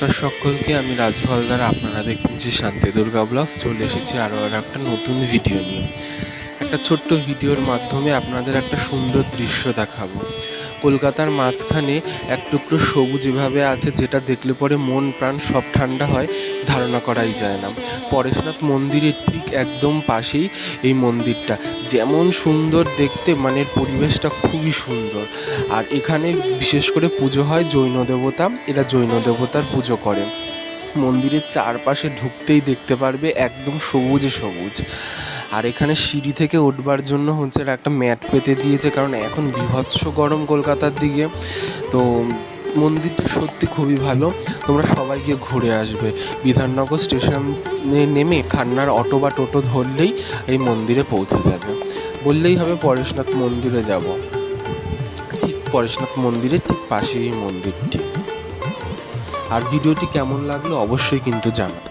নমস্কার সকলকে আমি রাজু হালদার, আপনারা দেখছেন যে শান্তি দুর্গা ব্লগস। চলে এসেছি আরও আর একটা নতুন ভিডিও নিয়ে। একটা ছোট্ট ভিডিওর মাধ্যমে আপনাদের একটা সুন্দর দৃশ্য দেখাবো। কলকাতার মাঝখানে এক টুকরো সবুজ এভাবে আছে যেটা দেখলে পরে মন প্রাণ সব ঠান্ডা হয়, ধারণা করাই যায় না। পরেশনাথ মন্দিরের ঠিক একদম পাশেই এই মন্দিরটা। যেমন সুন্দর দেখতে মানে পরিবেশটা খুবই সুন্দর। আর এখানে বিশেষ করে পুজো হয় জৈন দেবতা, এরা জৈন দেবতার পুজো করে। মন্দিরের চারপাশে ঢুকতেই দেখতে পারবে একদম সবুজে সবুজ। আর এখানে সিঁড়ি থেকে উঠবার জন্য হচ্ছে একটা ম্যাট পেতে দিয়েছে, কারণ এখন বিভৎস গরম কলকাতার দিকে। তো মন্দিরটা সত্যি খুবই ভালো। তোমরা সবাই গিয়ে ঘুরে আসবে। বিধাননগর স্টেশনে নেমে খান্নার অটো বা টোটো ধরলেই এই মন্দিরে পৌঁছে যাবে। বললেই হবে পরেশনাথ মন্দিরে যাব। ঠিক পরেশনাথ মন্দিরের ঠিক পাশেই এই মন্দিরটি। আর ভিডিওটি কেমন লাগল অবশ্যই কিন্তু জানাও